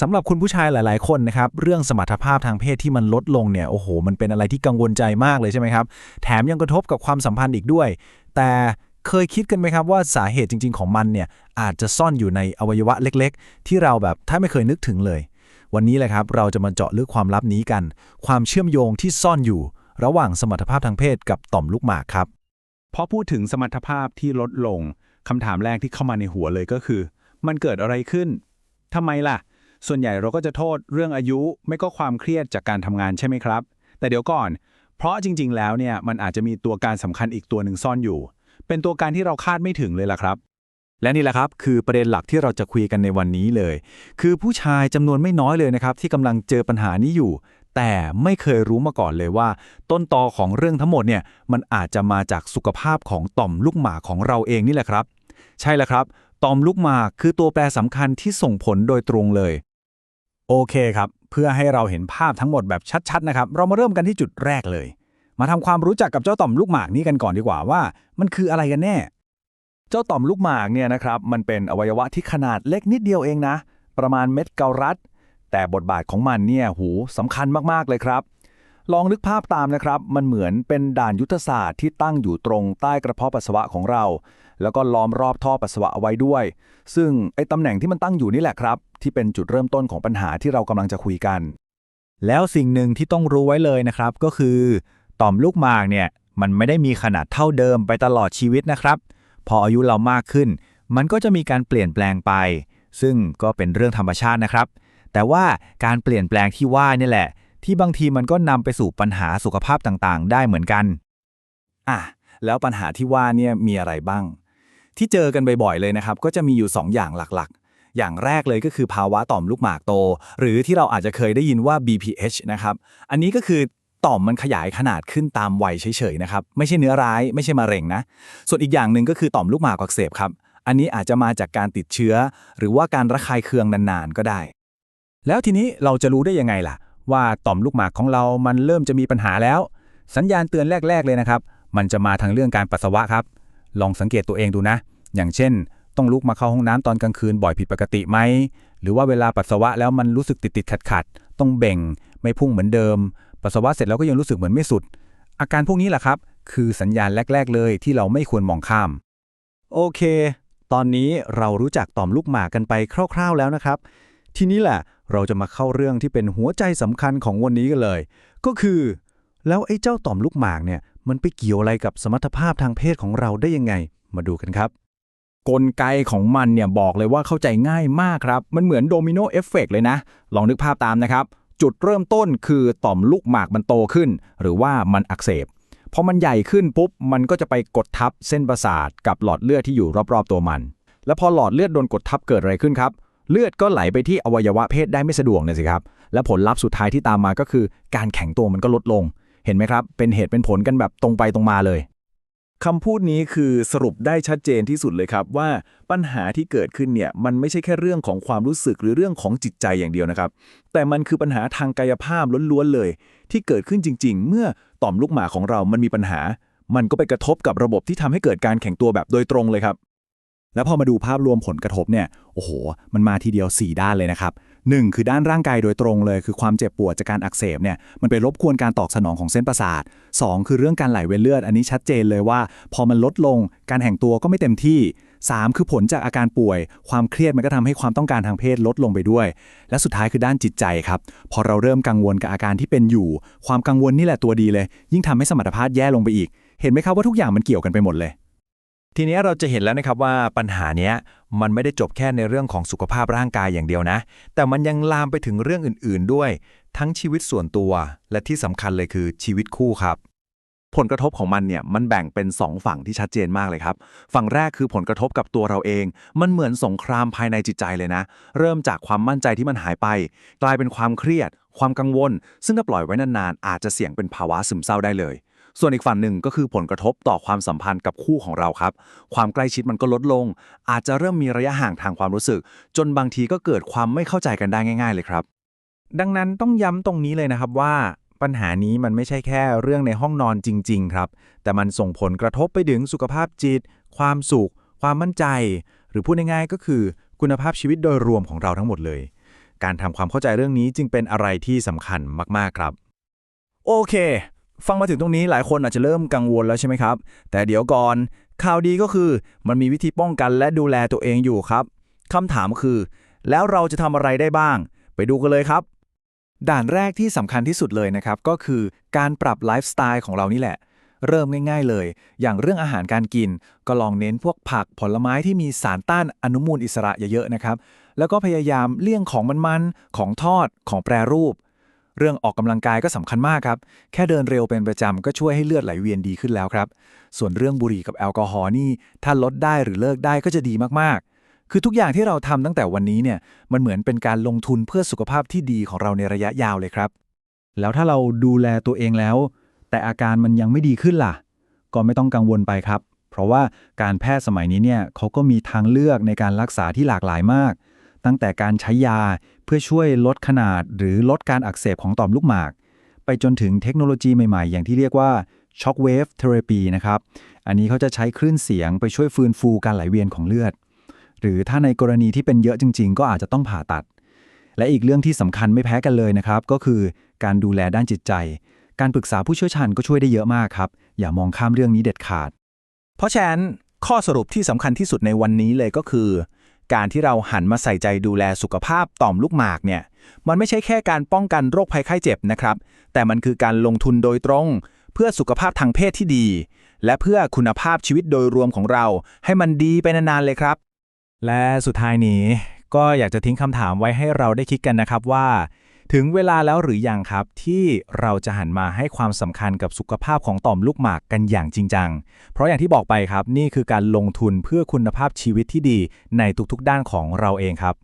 สำหรับคุณผู้ชายหลาย ๆ คนนะครับเรื่องสมรรถภาพทางเพศที่มันลดลงเนี่ยโอ้โห มันเป็นอะไรที่กังวลใจมากเลยใช่ไหมครับ แถมยังกระทบกับความสัมพันธ์อีกด้วย แต่เคยคิดกันไหมครับว่าสาเหตุจริง ๆ ของมันเนี่ยอาจจะซ่อนอยู่ในอวัยวะเล็ก ๆ ที่เราแบบถ้าไม่เคยนึกถึงเลย วันนี้แหละครับเราจะมาเจาะลึกความลับนี้กัน ความเชื่อมโยงที่ซ่อนอยู่ ระหว่างสมรรถภาพทางเพศกับต่อมลูกหมากครับพอพูดถึงสมรรถภาพที่ลดลงคำถามแรกที่เข้ามาในหัวเลยก็คือ มันเกิดอะไรขึ้นทำไมล่ะ ส่วนใหญ่เราก็จะโทษเรื่องอายุไม่ก็ความเครียดจากการทำงานใช่ไหมครับ แต่เดี๋ยวก่อน เพราะจริง ๆ แล้วเนี่ยมันอาจจะมีตัวการสำคัญอีกตัวหนึ่งซ่อนอยู่ เป็นตัวการที่เราคาดไม่ถึงเลยล่ะครับ และนี่แหละครับ คือประเด็นหลักที่เราจะคุยกันในวันนี้เลย คือผู้ชายจำนวนไม่น้อยเลยนะครับ ที่กำลังเจอปัญหานี้อยู่ แต่ไม่เคยรู้มาก่อนเลยว่า ต้นตอของเรื่องทั้งหมดเนี่ยมันอาจจะมาจากสุขภาพของต่อมลูกหมากของเราเองนี่แหละครับ ใช่แล้วครับต่อมลูกหมากคือตัวแปรสำคัญที่ส่งผลโดยตรงเลย โอเคครับ เพื่อให้เราเห็นภาพทั้งหมดแบบชัดๆนะครับ เรามาเริ่มกันที่จุดแรกเลย มาทำความรู้จักกับเจ้าต่อมลูกหมากนี้กันก่อนดีกว่าว่า มันคืออะไรกันแน่ เจ้าต่อมลูกหมากเนี่ยนะครับมันเป็นอวัยวะที่ขนาดเล็กนิดเดียวเองนะ ประมาณเม็ดเกาลัด แต่บทบาทของมันเนี่ยหูสำคัญมากๆเลยครับ ลองนึกภาพตามนะครับ มันเหมือนเป็นด่านยุทธศาสตร์ที่ตั้งอยู่ตรงใต้กระเพาะปัสสาวะของเรา แล้วก็ล้อมรอบท่อปัสสาวะเอาไว้ด้วย ซึ่งไอ้ตำแหน่งที่มันตั้งอยู่นี่แหละครับ ที่เป็นจุดเริ่มต้นของปัญหาที่เรากำลังจะคุยกัน แล้วสิ่งหนึ่งที่ต้องรู้ไว้เลยนะครับ ก็คือต่อมลูกหมากเนี่ยมันไม่ได้มีขนาดเท่าเดิมไปตลอดชีวิตนะครับ พออายุเรามากขึ้น มันก็จะมีการเปลี่ยนแปลงไป ซึ่งก็เป็นเรื่องธรรมชาตินะครับ แต่ว่าการเปลี่ยนแปลงที่ว่านี่แหละ ที่บางทีมันก็นำไปสู่ปัญหาสุขภาพต่างๆ ได้เหมือนกัน อะแล้วปัญหาที่ว่าเนี่ยมีอะไรบ้าง ที่เจอกันบ่อยๆเลยนะครับ ก็จะมีอยู่ 2 อย่างหลักๆ อย่างแรกเลยก็คือภาวะต่อมลูกหมากโต หรือที่เราอาจจะเคยได้ยินว่า BPH นะครับ อันนี้ก็คือต่อมมันขยายขนาดขึ้นตามวัยเฉยๆนะครับ ไม่ใช่เนื้อร้าย ไม่ใช่มะเร็งนะ ส่วนอีกอย่างหนึ่งก็คือต่อมลูกหมากอักเสบครับ อันนี้อาจจะมาจากการติดเชื้อ หรือว่าการระคายเคืองนานๆก็ได้ แล้วทีนี้เราจะรู้ได้ยังไงล่ะ ว่าต่อมลูกหมากของเรามันเริ่มจะมีปัญหาแล้ว สัญญาณเตือนแรก ๆเลยนะครับ มันจะมาทางเรื่องการปัสสาวะครับ ลองสังเกตตัวเองดูนะ อย่างเช่น ต้องลุกมาเข้าห้องน้ำตอนกลางคืนบ่อยผิดปกติไหม หรือว่าเวลาปัสสาวะแล้วมันรู้สึกติดๆขัดๆต้องเบ่ง ไม่พุ่งเหมือนเดิม ปัสสาวะเสร็จแล้วก็ยังรู้สึกเหมือนไม่สุด อาการพวกนี้แหละครับ คือสัญญาณแรก ๆ เลยที่เราไม่ควรมองข้าม โอเค ตอนนี้เรารู้จักต่อมลูกหมากกันไปคร่าว ๆแล้วนะครับ ทีนี้แหละเราจะมาเข้าเรื่องที่เป็นหัวใจสำคัญของวันนี้กันเลย ก็คือ แล้วไอ้เจ้าต่อมลูกหมากเนี่ย มันไปเกี่ยวอะไรกับสมรรถภาพทางเพศของเราได้ยังไง มาดูกันครับกลไกของมันเนี่ยบอกเลยว่าเข้าใจง่ายมากครับ มันเหมือนโดมิโนเอฟเฟกเลยนะ ลองนึกภาพตามนะครับ จุดเริ่มต้นคือต่อมลูกหมากมันโตขึ้น หรือว่ามันอักเสบพอมันใหญ่ขึ้นปุ๊บ มันก็จะไปกดทับเส้นประสาทกับหลอดเลือดที่อยู่รอบๆตัวมัน แล้วพอหลอดเลือดโดนกดทับเกิดอะไรขึ้นครับ เลือดก็ไหลไปที่อวัยวะเพศได้ไม่สะดวกนะสิครับ และผลลัพธ์สุดท้ายที่ตามมาก็คือ การแข็งตัวมันก็ลดลง เห็นไหมครับ เป็นเหตุเป็นผลกันแบบตรงไปตรงมาเลยคำพูดนี้คือสรุปได้ชัดเจนที่สุดเลยครับว่าปัญหาที่เกิดขึ้นเนี่ยมันไม่ใช่แค่เรื่องของความรู้สึกหรือเรื่องของจิตใจอย่างเดียวนะครับ แต่มันคือปัญหาทางกายภาพล้วนๆเลย ที่เกิดขึ้นจริง ๆ เมื่อต่อมลูกหมากของเรามันมีปัญหา มันก็ไปกระทบกับระบบที่ทำให้เกิดการแข็งตัวแบบโดยตรงเลยครับ แล้วพอมาดูภาพรวมผลกระทบเนี่ยโอ้โห มันมาทีเดียว 4 ด้านเลยนะครับ 1คือด้านร่างกายโดยตรงเลย คือความเจ็บปวดจากการอักเสบเนี่ยมันไปรบกวนการตอบสนองของเส้นประสาท 2 คือเรื่องการไหลเวียนเลือด อันนี้ชัดเจนเลยว่า พอมันลดลงการแห่งตัวก็ไม่เต็มที่ 3 คือผลจากอาการป่วย ความเครียดมันก็ทำให้ความต้องการทางเพศลดลงไปด้วย และสุดท้ายคือด้านจิตใจครับพอเราเริ่มกังวลกับอาการที่เป็นอยู่ ความกังวลนี่แหละตัวดีเลย ยิ่งทำให้สมรรถภาพแย่ลงไปอีก เห็นไหมครับว่าทุกอย่างมันเกี่ยวกันไปหมดเลยทีนี้เราจะเห็นแล้วนะครับว่าปัญหาเนี้ย มันไม่ได้จบแค่ในเรื่องของสุขภาพร่างกายอย่างเดียวนะ แต่มันยังลามไปถึงเรื่องอื่นๆด้วย ทั้งชีวิตส่วนตัว และที่สำคัญเลยคือชีวิตคู่ครับ ผลกระทบของมันเนี่ยมันแบ่งเป็น 2 ฝั่งที่ชัดเจนมากเลยครับ ฝั่งแรกคือผลกระทบกับตัวเราเอง มันเหมือนสงครามภายในจิตใจเลยนะ เริ่มจากความมั่นใจที่มันหายไป กลายเป็นความเครียด ความกังวล ซึ่งถ้าปล่อยไว้นานๆอาจจะเสี่ยงเป็นภาวะซึมเศร้าได้เลย ส่วนอีกฝั่งหนึ่งก็คือผลกระทบต่อความสัมพันธ์กับคู่ของเราครับ ความใกล้ชิดมันก็ลดลง อาจจะเริ่มมีระยะห่างทางความรู้สึก จนบางทีก็เกิดความไม่เข้าใจกันได้ง่าย ๆ เลยครับ ดังนั้นต้องย้ำตรงนี้เลยนะครับว่า ปัญหานี้มันไม่ใช่แค่เรื่องในห้องนอนจริง ๆ ครับ แต่มันส่งผลกระทบไปถึงสุขภาพจิต ความสุข ความมั่นใจ หรือพูดง่ายๆก็คือ คุณภาพชีวิตโดยรวมของเราทั้งหมดเลย การทำความเข้าใจเรื่องนี้จึงเป็นอะไรที่สำคัญมากๆครับ โอเค ฟังมาถึงตรงนี้หลายคนอาจจะเริ่มกังวลแล้วใช่ไหมครับ แต่เดี๋ยวก่อนข่าวดีก็คือมันมีวิธีป้องกันและดูแลตัวเองอยู่ครับคำถามคือ แล้วเราจะทำอะไรได้บ้าง ไปดูกันเลยครับ ด่านแรกที่สำคัญที่สุดเลยนะครับ ก็คือการปรับไลฟ์สไตล์ของเรานี่แหละ เริ่มง่าย ๆเลย อย่างเรื่องอาหารการกิน ก็ลองเน้นพวกผักผลไม้ที่มีสารต้านอนุมูลอิสระเยอะๆนะครับ แล้วก็พยายามเลี่ยงของมันๆของทอดของแปรรูป เรื่องออกกำลังกายก็สำคัญมากครับ แค่เดินเร็วเป็นประจำก็ช่วยให้เลือดไหลเวียนดีขึ้นแล้วครับ ส่วนเรื่องบุหรี่กับแอลกอฮอล์นี่ถ้าลดได้หรือเลิกได้ก็จะดีมากๆ คือทุกอย่างที่เราทำตั้งแต่วันนี้เนี่ยมันเหมือนเป็นการลงทุนเพื่อสุขภาพที่ดีของเราในระยะยาวเลยครับ แล้วถ้าเราดูแลตัวเองแล้ว แต่อาการมันยังไม่ดีขึ้นล่ะ ก็ไม่ต้องกังวลไปครับ เพราะว่าการแพทย์สมัยนี้เนี่ยเขาก็มีทางเลือกในการรักษาที่หลากหลายมาก ตั้งแต่การใช้ยาเพื่อช่วยลดขนาด หรือลดการอักเสบของต่อมลูกหมาก ไปจนถึงเทคโนโลยีใหม่ๆ อย่างที่เรียกว่า Shockwave Therapy นะครับ อันนี้เขาจะใช้คลื่นเสียงไปช่วยฟื้นฟูการไหลเวียนของเลือด หรือถ้าในกรณีที่เป็นเยอะจริง ๆ ก็อาจจะต้องผ่าตัด และอีกเรื่องที่สำคัญไม่แพ้กันเลยนะครับ ก็คือการดูแลด้านจิตใจ การปรึกษาผู้เชี่ยวชาญก็ช่วยได้เยอะมากครับ อย่ามองข้ามเรื่องนี้เด็ดขาด เพราะฉะนั้นข้อสรุปที่สำคัญที่สุดในวันนี้เลยก็คือ การที่เราหันมาใส่ใจดูแลสุขภาพต่อมลูกหมากเนี่ย มันไม่ใช่แค่การป้องกันโรคภัยไข้เจ็บนะครับ แต่มันคือการลงทุนโดยตรง เพื่อสุขภาพทางเพศที่ดี และเพื่อคุณภาพชีวิตโดยรวมของเรา ให้มันดีไปนานๆเลยครับ และสุดท้ายนี้ก็อยากจะทิ้งคำถามไว้ให้เราได้คิดกันนะครับว่า ถึงเวลาแล้วหรือยังครับที่เราจะหันมาให้ความสำคัญกับสุขภาพของต่อมลูกหมากกันอย่างจริงจัง เพราะอย่างที่บอกไปครับนี่คือการลงทุนเพื่อคุณภาพชีวิตที่ดีในทุกๆด้านของเราเองครับ